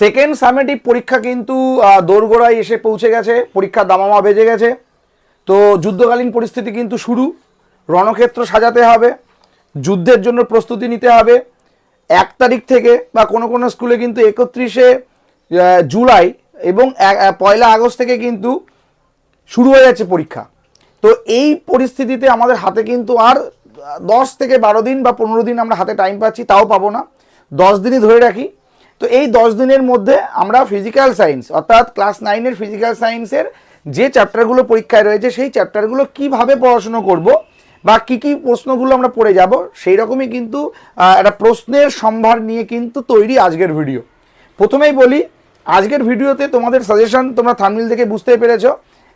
Second summative পরীক্ষা কিন্তু দোরগোড়ায় এসে পৌঁছে গেছে। পরীক্ষার দামামা বেজে গেছে। তো যুদ্ধকালীন পরিস্থিতি কিন্তু শুরু। রণক্ষেত্র সাজাতে হবে। যুদ্ধের জন্য প্রস্তুতি নিতে হবে। এক তারিখ থেকে বা কোনো কোনো স্কুলে কিন্তু একত্রিশে জুলাই এবং পয়লা আগস্ট থেকে কিন্তু শুরু হয়ে যাচ্ছে পরীক্ষা। তো এই পরিস্থিতিতে আমাদের হাতে কিন্তু আর দশ থেকে বারো দিন বা পনেরো দিন আমরা হাতে টাইম পাচ্ছি, তাও পাবো না। দশ দিনই ধরে রাখি। তো এই দশ দিনের মধ্যে আমরা ফিজিক্যাল সায়েন্স অর্থাৎ ক্লাস নাইনের ফিজিক্যাল সায়েন্সের যে চ্যাপ্টারগুলো পরীক্ষায় রয়েছে, সেই চ্যাপ্টারগুলো কীভাবে পড়াশুনো করব বা কি কি প্রশ্নগুলো আমরা পড়ে যাব, সেই রকমই কিন্তু একটা প্রশ্নের সম্ভার নিয়ে কিন্তু তৈরি আজকের ভিডিও প্রথমেই বলি, আজকের ভিডিওতে তোমাদের সাজেশন তোমরা থামিল থেকে বুঝতে পেরেছ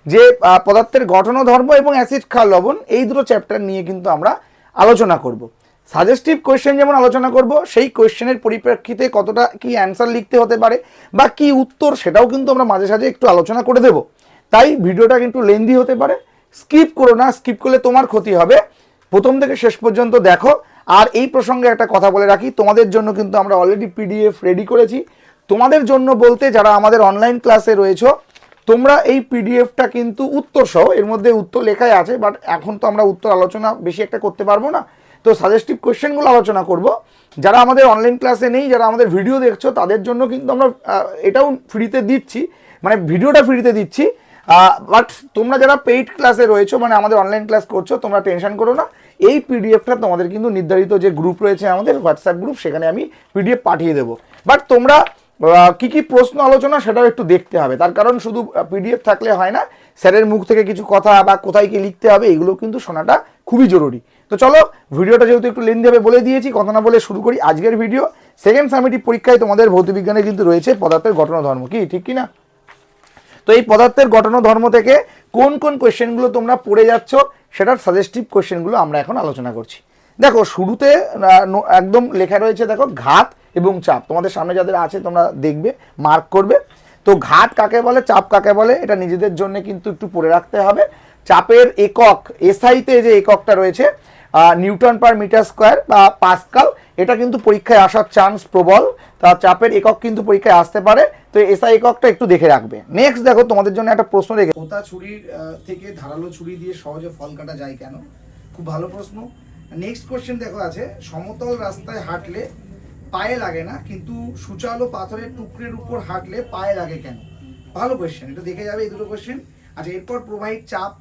যে পদার্থের গঠন ধর্ম এবং অ্যাসিড ক্ষার লবণ এই দুটো চ্যাপ্টার নিয়ে কিন্তু আমরা আলোচনা করব। সাজেস্টিভ কোয়েশ্চেন যেমন আলোচনা করব, সেই কোয়েশ্চেনের পরিপ্রেক্ষিতে কতটা কি অ্যান্সার লিখতে হতে পারে বা কি উত্তর সেটাও কিন্তু আমরা মাঝে সাঝে একটু আলোচনা করে দেব। তাই ভিডিওটা কিন্তু লেন্দি হতে পারে স্কিপ করো না স্কিপ করলে তোমার ক্ষতি হবে। প্রথম থেকে শেষ পর্যন্ত দেখো। আর এই প্রসঙ্গে একটা কথা বলে রাখি, তোমাদের জন্য কিন্তু আমরা অলরেডি পিডিএফ রেডি করেছি। তোমাদের জন্য বলতে যারা আমাদের অনলাইন ক্লাসে রয়েছো, তোমরা এই পিডিএফটা কিন্তু উত্তর সহ এর মধ্যে উত্তর লেখাই আছে বাট এখন তো আমরা উত্তর আলোচনা বেশি একটা করতে পারব না। তো সাজেস্টিভ কোয়েশ্চেনগুলো আলোচনা করব। যারা আমাদের অনলাইন ক্লাসে নেই, যারা আমাদের ভিডিও দেখছ, তাদের জন্য কিন্তু আমরা এটাও ফ্রিতে দিচ্ছি। মানে ভিডিওটা ফ্রিতে দিচ্ছি। বাট তোমরা যারা পেইড ক্লাসে রয়েছো মানে আমাদের অনলাইন ক্লাস করছ, তোমরা টেনশন করো না। এই পিডিএফটা তোমাদের কিন্তু নির্ধারিত যে গ্রুপ রয়েছে আমাদের হোয়াটসঅ্যাপ গ্রুপ সেখানে আমি পিডিএফ পাঠিয়ে দেবো। বাট তোমরা কি কি প্রশ্ন আলোচনা সেটাও একটু দেখতে হবে। তার কারণ শুধু পিডিএফ থাকলে হয় না। স্যারের মুখ থেকে কিছু কথা বা কোথায় কি লিখতে হবে, এগুলো কিন্তু শোনাটা খুবই জরুরি। তো চলো, ভিডিওটা যেহেতু একটু লেন্দি হবে, বলে দিয়েছি, কথা না বলে শুরু করি আজকের ভিডিও সেকেন্ড সামিটিভ পরীক্ষায় তোমাদের ভৌতবিজ্ঞানে কিন্তু রয়েছে পদার্থের ঘটনা ধর্ম, কি, ঠিক কি না তো এই পদার্থের গঠন ধর্ম থেকে কোন কোন কোয়েশ্চেনগুলো তোমরা পড়ে যাচ্ছ, সেটার সাজেস্টিভ কোয়েশ্চেনগুলো আমরা এখন আলোচনা করছি। দেখো, শুরুতে একদম লেখা রয়েছে, দেখো, ঘাত এবং চাপ। তোমাদের সামনে যাদের আছে, তোমরা দেখবে মার্ক করবে। তো ঘাত কাকে বলে, চাপ কাকে বলে, এটা নিজেদের জন্য কিন্তু একটু পড়ে রাখতে হবে। চাপের একক এসআইতে যে এককটা রয়েছে নিউটন পার মিটার স্কোয়ার বা পাস্কাল, এটা কিন্তু পরীক্ষায় আসার চান্স প্রবল, তা চাপের একক কিন্তু পরীক্ষায় আসতে পারে, তো এসআই এককটা একটু দেখে রাখবে। নেক্সট দেখো, তোমাদের জন্য একটা প্রশ্ন রেখে পোতা ছুরির থেকে ধারালো ছুরি দিয়ে সহজে ফল কাটা যায় কেন? খুব ভালো প্রশ্ন। নেক্সট কোশ্চেন দেখো আছে, সমতল রাস্তায় হাঁটলে পায়ে লাগে না, কিন্তু সুচালো পাথরের টুকরের উপর হাঁটলে পায়ে লাগে কেন? ভালো কোশ্চেন এটা দেখে যাবে এই দুটো কোশ্চেন আচ্ছা এরপর প্রবাহিত চাপ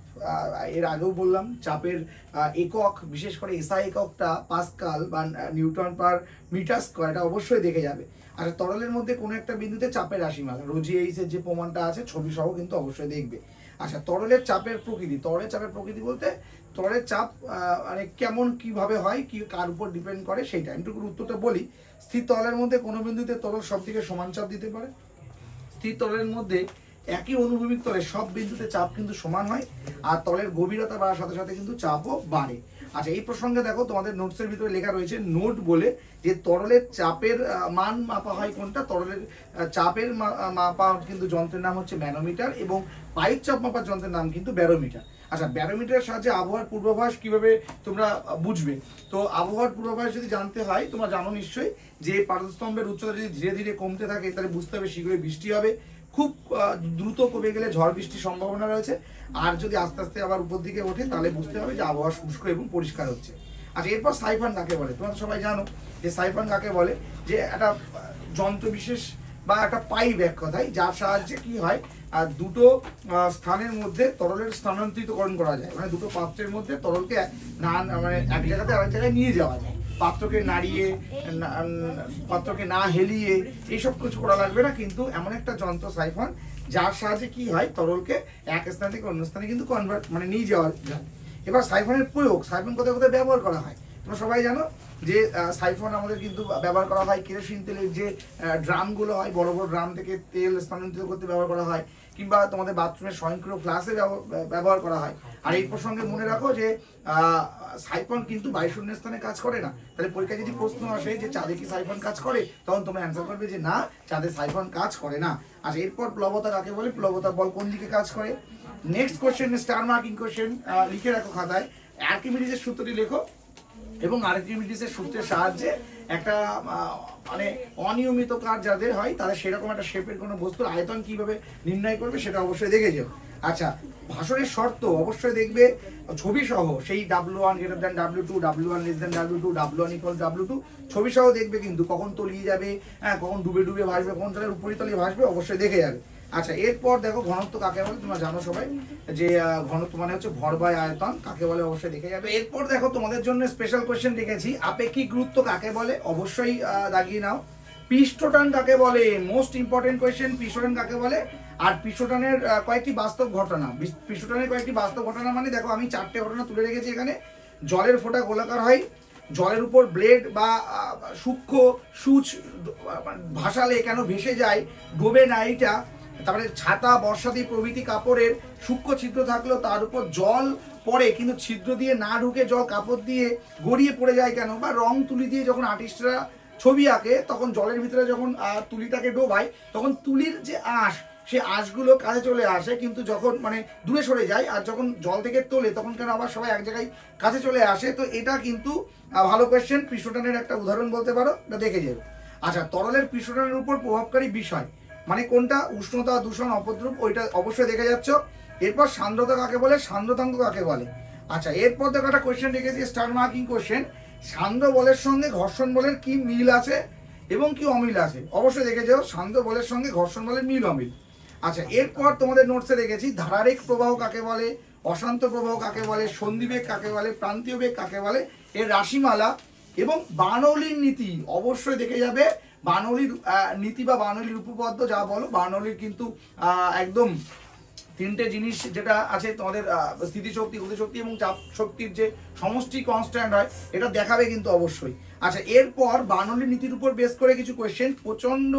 এর আগেও বললাম, চাপের একক, বিশেষ করে এসআই এককটা পাস্কাল বা নিউটন পার মিটার স্কোয়ার, এটা অবশ্যই দেখে যাবে। আচ্ছা তরলের মধ্যে কোনো একটা বিন্দুতে চাপের রাশিমালা রোজি এইসের যে প্রমাণটা আছে ছবি সহ কিন্তু অবশ্যই দেখবে। আচ্ছা তরলের চাপের প্রকৃতি, তরলের চাপের প্রকৃতি বলতে তরলের চাপ মানে কেমন কীভাবে হয়, কি, কার উপর ডিপেন্ড করে, সেইটা। এটুকুর উত্তরটা বলি, স্থির তরলের মধ্যে কোনো বিন্দুতে তরল সব দিকে সমান চাপ দিতে পারে? স্থির তলের মধ্যে একই অনুভূমিক তলে সব বিন্দুতে চাপ কিন্তু সমান হয়, আর তলের গভীরতা বাড়ার সাথে সাথে কিন্তু চাপও বাড়ে। আচ্ছা এই প্রসঙ্গে দেখো তোমাদের নোটসের ভিতরে লেখা রয়েছে নোট বলে যে তরলের চাপের মান মাপা হয় কোনটা? তরলের চাপের মাপা কিন্তু যন্ত্রের নাম হচ্ছে ম্যানোমিটার এবং পাইপ চাপ মাপার যন্ত্রের নাম কিন্তু ব্যারোমিটার। আচ্ছা ব্যারোমিটারের সাহায্যে আবহাওয়ার পূর্বাভাস কীভাবে তোমরা বুঝবে? তো আবহাওয়ার পূর্বাভাস যদি জানতে হয়, তোমরা জানো নিশ্চয়ই যে পারস্তম্ভের উচ্চতা যদি ধীরে ধীরে কমতে থাকে, তাহলে বুঝতে হবে শীঘ্রই বৃষ্টি হবে। খুব দ্রুত কমে গেলে ঝড় বৃষ্টির সম্ভাবনা রয়েছে। আর যদি আস্তে আস্তে আবার উপর দিকে ওঠে, তাহলে বুঝতে হবে যে আবহাওয়া শুষ্ক এবং পরিষ্কার হচ্ছে। আচ্ছা এরপর সাইফান কাকে বলে? তোমরা সবাই জানো যে সাইফান কাকে বলে? যে একটা যন্ত্র বিশেষ বা একটা পাইপ এক কথায়, যার সাহায্যে কি হয় আর দুটো স্থানের মধ্যে তরলের স্থানান্তরিতকরণ করা যায়। মানে দুটো পাত্রের মধ্যে তরলকে না মানে এক জায়গাতে আরেক জায়গায় নিয়ে যাওয়া যায়। পাত্রকে নাড়িয়ে পাত্রকে না হেলিয়ে এইসব কিছু করা লাগবে না, কিন্তু এমন একটা যন্ত্র সাইফন, যার সাহায্যে কি হয়, তরলকে এক স্থান থেকে অন্য স্থানে কিন্তু কনভার্ট মানে নিয়ে যাওয়া যায়। এবার সাইফনের প্রয়োগ, সাইফন কোথায় কোথায় ব্যবহার করা হয়? তোমরা সবাই জানো যে সাইফন আমাদের কিন্তু ব্যবহার করা হয় কেরোসিন তেলের যে ড্রামগুলো হয়, বড় বড় ড্রাম থেকে তেল স্থানান্তরিত করতে ব্যবহার করা হয়। কিংবা তোমাদের বাথরুমের স্বয়ংক্রিয় ফ্লাসে ব্যবহার করা হয়। আর এই প্রসঙ্গে মনে রাখো যে সাইফন কিন্তু বায়ুশূন্য স্থানে কাজ করে না। তাহলে পরীক্ষায় যদি প্রশ্ন আসে যে, চাঁদে কি সাইফন কাজ করে? তখন তোমরা অ্যান্সার করবে যে, না, চাঁদে সাইফন কাজ করে না। আর এরপর প্লবতা কাকে বলে? প্লবতা বল কোন দিকে কাজ করে? Next question star marking question লিখে রাখো খাতায়। অ্যার্কিমিডিজের সূত্রটি লেখো। এবং আর্কিমিডিসের সূত্রের সাহায্যে একটা মানে অনিয়মিত কাজ যাদের হয় তাদের সেরকম একটা শেপের কোনো বস্তুর আয়তন কীভাবে নির্ণয় করবে সেটা অবশ্যই দেখে যেও। আচ্ছা ভাষণের শর্ত অবশ্যই দেখবে ছবি সহ সেই W one greater than W two W one less than W two W one equal W two ছবি সহ দেখবে কিন্তু কখন তলিয়ে যাবে হ্যাঁ কখন ডুবে ডুবে ভাসবে, কখন তাদের উপরি তলিয়ে ভাসবে, অবশ্যই দেখে যাবে। আচ্ছা এরপর দেখো ঘনত্ব কাকে বলে? তোমরা জানো সবাই যে ঘনত্ব মানে হচ্ছে ভর বাই আয়তন, কাকে বলে অবশ্যই দেখে যাবে। এরপর দেখো তোমাদের জন্য স্পেশাল কোয়েশ্চেন রেখেছি, আপেক্ষিক গুরুত্ব কাকে বলে? অবশ্যই দাগিয়ে নাও। পৃষ্ঠটান কাকে বলে? মোস্ট ইম্পর্টেন্ট কোয়েশ্চেন পৃষ্ঠটান কাকে বলে? আর পৃষ্ঠটানের কয়েকটি বাস্তব ঘটনা। পৃষ্ঠটানের কয়েকটি বাস্তব ঘটনা মানে দেখো, আমি চারটে ঘটনা তুলে রেখেছি এখানে। জলের ফোঁটা গোলাকার হয়, জলের উপর ব্লেড বা সূক্ষ্ম সূচ ভাসালে কেন ভেসে যায়, ডোবে না, এইটা তারপরে ছাতা, বর্ষাদি প্রভৃতি কাপড়ের সূক্ষ্ম ছিদ্র থাকলেও তার উপর জল পড়ে, কিন্তু ছিদ্র দিয়ে না ঢুকে জল কাপড় দিয়ে গড়িয়ে পড়ে যায় কেন? বা রং তুলি দিয়ে যখন আর্টিস্টরা ছবি আঁকে, তখন জলের ভিতরে যখন তুলিটাকে ডোবায়, তখন তুলির যে আঁশ, সে আঁশগুলো কাছে চলে আসে, কিন্তু যখন মানে দূরে সরে যায়, আর যখন জল থেকে তোলে, তখন কেন আবার সবাই এক জায়গায় কাছে চলে আসে? তো এটা কিন্তু ভালো কোয়েশ্চেন পৃষ্ঠটানের একটা উদাহরণ বলতে পারো দেখে যাবে আচ্ছা তরলের পৃষ্ঠটানের উপর প্রভাবকারী বিষয়। মানে কোনটা? উষ্ণতা, দূষণ অপদ্রুপ ওইটা অবশ্যই দেখে যাচ্ছ। এরপর সান্দ্রতা কাকে বলে? সান্দ্রতাঙ্ক কাকে বলে? আচ্ছা এরপর দেখো একটা কোয়েশ্চেন রেখেছি স্টার মার্কিং কোয়েশ্চেন সান্দ্র বলের সঙ্গে ঘর্ষণ বলের কি মিল আছে এবং কি অমিল আছে? অবশ্যই দেখে যাও, সান্দ্র বলের সঙ্গে ঘর্ষণ বলের মিল, অমিল। আচ্ছা এরপর তোমাদের নোটসে রেখেছি, ধারারেখ প্রবাহ কাকে বলে? অশান্ত প্রবাহ কাকে বলে? সন্ধিবেগ কাকে বলে? প্রান্তীয় বেগ কাকে বলে? এর রাশিমালা এবং বানৌলির নীতি অবশ্যই দেখে যাবে। বানৌলির নীতি বা বানৌলির উপপাদ্য যা বলো, বানৌলির কিন্তু একদম তিনটে জিনিস যেটা আছে, তোমাদের স্থিতিশক্তি, গতিশক্তি এবং চাপ শক্তির যে সমষ্টি কনস্ট্যান্ট হয়, এটা দেখাবে কিন্তু অবশ্যই। আচ্ছা এরপর বানলি নীতির উপর বেস করে কিছু কোয়েশ্চেন প্রচণ্ড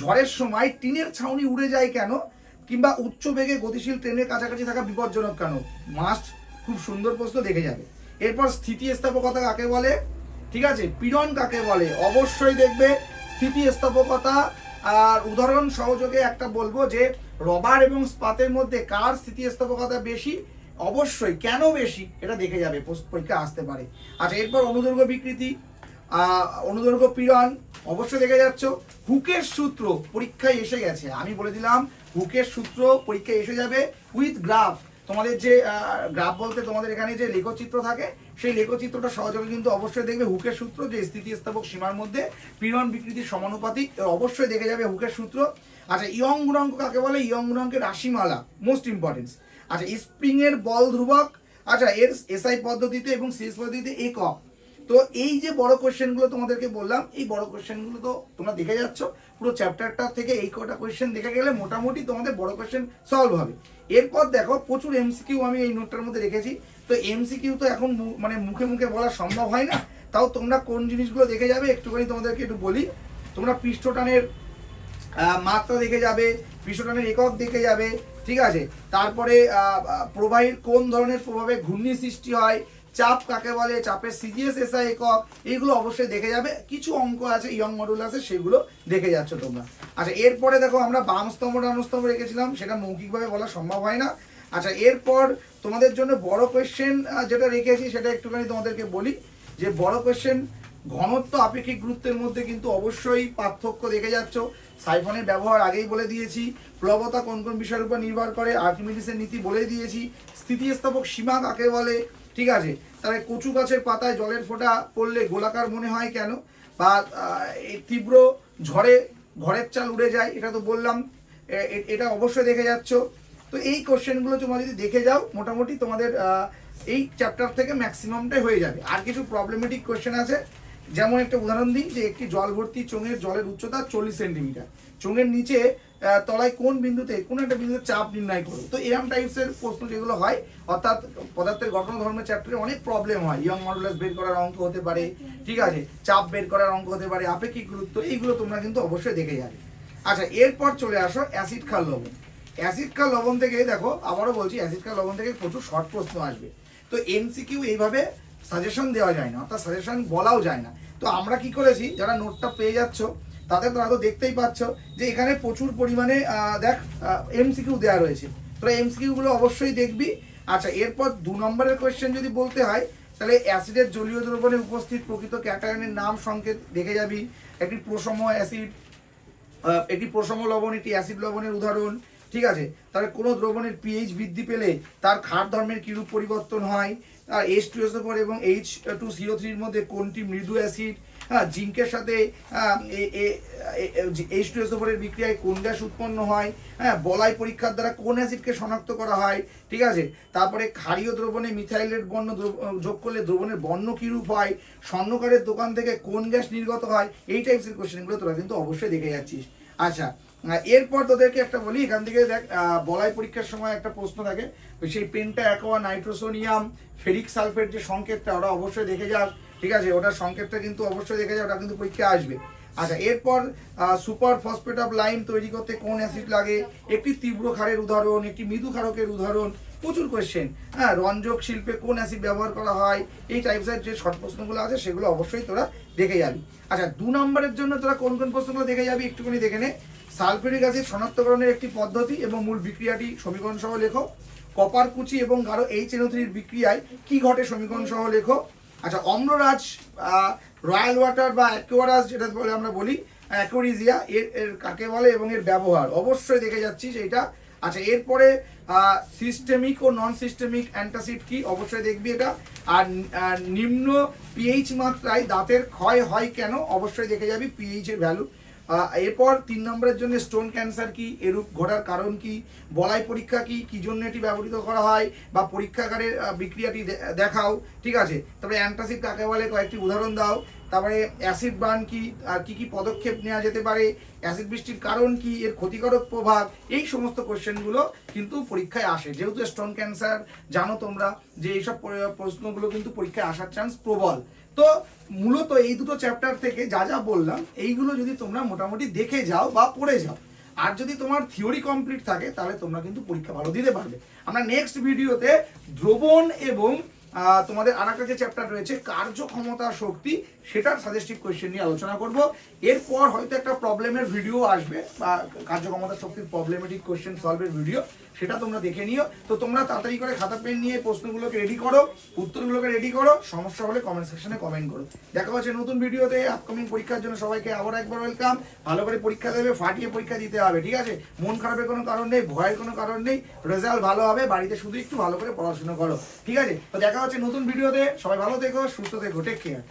ঝড়ের সময় টিনের ছাউনি উড়ে যায় কেন? কিংবা উচ্চ বেগে গতিশীল ট্রেনের কাছাকাছি থাকা বিপজ্জনক কেন? মাস্ট খুব সুন্দর প্রশ্ন, দেখে যাবে। এরপর স্থিতিস্থাপকতা কাকে বলে? ঠিক আছে, পীড়ন কাকে বলে? অবশ্যই দেখবে স্থিতিস্থাপকতা আর উদাহরণ সহযোগে একটা বলব যে রবার এবং স্পাতের মধ্যে কার স্থিতিস্থাপকতা বেশি? অবশ্যই, কেন বেশি? এটা দেখে যাবে পরীক্ষা আসতে পারে। আচ্ছা এরপর অনুদৈর্ঘ্য বিকৃতি অনুদৈর্ঘ্য পীড়ন অবশ্যই দেখে যাচ্ছ। হুকের সূত্র পরীক্ষায় এসে গেছে। আমি বলে দিলাম, হুকের সূত্র পরীক্ষায় এসে যাবে উইথ গ্রাফ তোমাদের যে গ্রাফ বলতে তোমাদের এখানে যে লেখচিত্র থাকে, সেই লেখচিত্রটা সহযোগে কিন্তু অবশ্যই দেখবে হুকের সূত্র, যে স্থিতিস্থাপক সীমার মধ্যে পীড়ন বিকৃতির সমানুপাতিক অবশ্যই দেখে যাবে হুকের সূত্র। আচ্ছা ইয়ং গুণাঙ্ক কাকে বলে? ইয়ং গুণাঙ্কের রাশিমালা মোস্ট ইম্পর্টেন্স আচ্ছা স্প্রিংয়ের বল ধ্রুবক আচ্ছা এর এসআই পদ্ধতিতে এবং সিএস পদ্ধতিতে একক। তো এই যে বড় কোয়েশ্চেনগুলো তোমাদেরকে বললাম, এই বড় কোয়েশ্চেনগুলো তো তোমরা দেখে যাচ্ছ। পুরো চ্যাপ্টারটা থেকে এই কটা কোয়েশ্চেন দেখে গেলে মোটামুটি তোমাদের বড় কোয়েশ্চেন সলভ হবে। এরপর দেখো, প্রচুর এমসিকিউ আমি এই নোটটার মধ্যে রেখেছি। তো এমসিকিউ তো এখন মানে মুখে মুখে বলা সম্ভব হয় না। তাও তোমরা কোন জিনিসগুলো দেখে যাবে একটুখানি তোমাদেরকে একটু বলি। তোমরা পৃষ্ঠটানের মাত্রা দেখে যাবে, পৃষ্ঠটানের একক দেখে যাবে, ঠিক আছে? তারপরে প্রবাহীর কোন ধরনের প্রভাবে ঘূর্ণি সৃষ্টি হয় চাপ কাকে বলে? চাপের সিজিএস এসআই একক এইগুলো অবশ্যই দেখে যাবে। কিছু অঙ্ক আছে ইয়ং মডুল আছে, সেগুলো দেখে যাচ্ছ তোমরা। আচ্ছা এরপরে দেখো আমরা বাম স্তম্ভ, ডান স্তম্ভ রেখেছিলাম। সেটা মৌখিকভাবে বলা সম্ভব হয় না। আচ্ছা এরপর তোমাদের জন্য বড় কোয়েশ্চেন যেটা রেখেছি, সেটা একটুখানি তোমাদেরকে বলি যে বড় কোয়েশ্চেন ঘনত্ব আপেক্ষিক গুরুত্বের মধ্যে কিন্তু অবশ্যই পার্থক্য দেখে যাচ্ছ। সাইফনের ব্যবহার আগেই বলে দিয়েছি। প্লবতা কোন কোন বিষয়ের উপর নির্ভর করে? আর্কিমিডিসের নীতি বলে দিয়েছি। স্থিতিস্থাপক সীমা কাকে বলে? ঠিক আছে? তাহলে কচু গাছের পাতায় জলের ফোঁটা পড়লে গোলাকার মনে হয় কেন? বা এই তীব্র ঝড়ে ঘরের চাল উড়ে যায়, এটা তো বললাম। এটা অবশ্যই দেখে যাচ্ছ। তো এই কোশ্চেনগুলো তোমরা যদি দেখে যাও, মোটামুটি তোমাদের এই চ্যাপ্টার থেকে ম্যাক্সিমামটাই হয়ে যাবে। আর কিছু প্রবলেমেটিক কোশ্চেন আছে যেমন একটা উদাহরণ দিন যে একটি জল ভর্তি চোঙের জলের উচ্চতা চল্লিশ সেন্টিমিটার। চোঙের নিচে তলায় কোন বিন্দুতে, কোন একটা বিন্দুতে চাপ নির্ণয় করো। তো এরম টাইপসের প্রশ্ন যেগুলো হয়, অর্থাৎ পদার্থের গঠন ধর্মের চ্যাপ্টারে অনেক প্রবলেম হয়। ইয়ং মডুলাস বের করার অঙ্ক হতে পারে, ঠিক আছে? চাপ বের করার অঙ্ক হতে পারে, আপেক্ষিক গুরুত্ব, এইগুলো তোমরা কিন্তু অবশ্যই দেখে যাবে। আচ্ছা এরপর চলে আসো অ্যাসিড খাল লবণ। অ্যাসিড খাল লবণ থেকে, দেখো, আবারও বলছি অ্যাসিড খাল লবণ থেকে প্রচুর শর্ট প্রশ্ন আসবে। তো এমসিকিউ এইভাবে সাজেশন দেওয়া যায় না, অর্থাৎ সাজেশন বলাও যায় না। তো আমরা কি করেছি, যারা নোটটা পেয়ে যাচ্ছ, তাদের তোরা তো দেখতেই পাচ্ছ যে এখানে প্রচুর পরিমাণে দেখ এমসিকিউ দেওয়া রয়েছে। তোরা এমসিকিউ গুলো অবশ্যই দেখবি। আচ্ছা এরপর দু নম্বরের কোয়েশ্চেন যদি বলতে হয়, তাহলে অ্যাসিডের জলীয় দ্রবণে উপস্থিত প্রকৃত ক্যাটায়নের নাম সংকেত দেখে যাবি। একটি প্রসম অ্যাসিড একটি প্রসম লবণ, একটি অ্যাসিড লবণের উদাহরণ, ঠিক আছে? তাহলে কোনো দ্রবণের পিএইচ বৃদ্ধি পেলে তার ক্ষার ধর্মের কীরূপ পরিবর্তন হয়? আর এইচ টু এস ফোর এবং এইচ টু সিও থ্রির মধ্যে কোনটি মৃদু অ্যাসিড? হ্যাঁ জিঙ্কের সাথে এইচ টু এস ফোরের বিক্রিয়ায় কোন গ্যাস উৎপন্ন হয়? হ্যাঁ বলাই পরীক্ষার দ্বারা কোন অ্যাসিডকে শনাক্ত করা হয়? ঠিক আছে? তারপরে ক্ষারীয় দ্রবণে মিথাইলের বর্ণ যোগ করলে দ্রবণের বর্ণ কিরূপ হয়? স্বর্ণকারের দোকান থেকে কোন গ্যাস নির্গত হয়? এই টাইপসের কোশ্চেনগুলো তোরা কিন্তু অবশ্যই দেখে যাচ্ছিস। আচ্ছা এরপর তোদেরকে একটা বলি, এখান থেকে দেখ বলাই পরীক্ষার সময় একটা প্রশ্ন থাকে সেই পেনটা অ্যাকোয়া নাইট্রোসোনিয়াম ফেরিক সালফেট যে সংকেতটা, ওটা অবশ্যই দেখে যাস, ঠিক আছে? ওটার সংকেতটা কিন্তু অবশ্যই দেখে যাও ওটা কিন্তু পরীক্ষা আসবে। আচ্ছা এরপর সুপার ফসফেট অফ লাইম তৈরি করতে কোন অ্যাসিড লাগে? একটি তীব্র খারের উদাহরণ, একটি মৃদু খারকের উদাহরণ প্রচুর কোয়েশ্চেন হ্যাঁ রঞ্জক শিল্পে কোন অ্যাসিড ব্যবহার করা হয়, এই টাইপসের যে শর্ট প্রশ্নগুলো আছে, সেগুলো অবশ্যই তোরা দেখে যাবি। আচ্ছা দু নম্বরের জন্য তোরা কোন কোন প্রশ্নগুলো দেখে যাবি একটুখানি দেখে নে। সালফিউরিক অ্যাসিড শনাক্তকরণের একটি পদ্ধতি এবং মূল বিক্রিয়াটি সমীকরণ সহ লেখো। কপার কুচি এবং গাঢ় এইচ এনওথ্রির বিক্রিয়ায় কি ঘটে সমীকরণ সহ লেখো। আচ্ছা অম্লরাজ রয়্যাল ওয়াটার বা অ্যাকোয়ারাস যেটা বলে আমরা বলি অ্যাকোরিজিয়া এর এর কাকে বলে এবং এর ব্যবহার। অবশ্যই দেখে যাচ্ছি এটা আচ্ছা এরপরে সিস্টেমিক ও নন সিস্টেমিক অ্যান্টাসিড কি? অবশ্যই দেখবি এটা। আর নিম্ন পিএইচ মাত্রায় দাঁতের ক্ষয় হয় কেন? অবশ্যই দেখে যাবি পিএইচ এর ভ্যালু এরপর তিন নম্বরের জন্য স্টোন ক্যান্সার কি? এরূপ ঘটার কারণ কি? বলাই পরীক্ষা কি? কি জন্য এটি ব্যবহৃত করা হয়? বা পরীক্ষাগারের বিক্রিয়াটি দেখাও। ঠিক আছে? তারপরে অ্যান্টাসিড কাকে বলে? কয়েকটি উদাহরণ দাও। তারপরে অ্যাসিড বার্ন কি, আর কি কি পদক্ষেপ নেওয়া যেতে পারে অ্যাসিড বৃষ্টির কারণ কি, এর ক্ষতিকারক প্রভাব, এই সমস্ত কোশ্চেনগুলো কিন্তু পরীক্ষায় আসে। যেহেতু স্টোন ক্যান্সার জানো তোমরা যে এইসব প্রশ্নগুলো কিন্তু পরীক্ষায় আসার চান্স প্রবল। তো মূলত এই দুটো চ্যাপ্টার থেকে যা যা বললাম, এইগুলো যদি তোমরা মোটামুটি দেখে যাও বা পড়ে যাও, আর যদি তোমার থিওরি কমপ্লিট থাকে, তাহলে তোমরা কিন্তু পরীক্ষা ভালো দিতে পারবে। আমরা নেক্সট ভিডিওতে দ্রবণ এবং তোমাদের আর যে চ্যাপ্টার রয়েছে, কার্যক্ষমতা শক্তি সেটার সাজেস্টিভ কোয়েশ্চেন নিয়ে আলোচনা করব। এরপর হয়তো একটা প্রবলেমের ভিডিও আসবে বা কার্যক্ষমতা শক্তির প্রবলেমেটিক কোয়েশ্চেন সলভের ভিডিও সেটা তোমরা দেখে নিও। তো তোমরা তাড়াতাড়ি করে খাতা পেন নিয়ে প্রশ্নগুলোকে রেডি করো, উত্তরগুলোকে রেডি করো, সমস্যা হলে কমেন্ট সেকশনে কমেন্ট করো। দেখা হচ্ছে নতুন ভিডিওতে আপকামিং পরীক্ষার জন্য সবাইকে আবার একবার ওয়েলকাম ভালো করে পরীক্ষা দেবে, ফাটিয়ে পরীক্ষা দিতে হবে, ঠিক আছে? মন খারাপের কোনো কারণ নেই, ভয়ের কোনো কারণ নেই রেজাল্ট ভালো হবে, বাড়িতে শুধু একটু ভালো করে পড়াশোনা করো, ঠিক আছে? তো দেখা হচ্ছে নতুন ভিডিওতে সবাই ভালো থেকো, সুস্থ থেকো টেক কেয়ার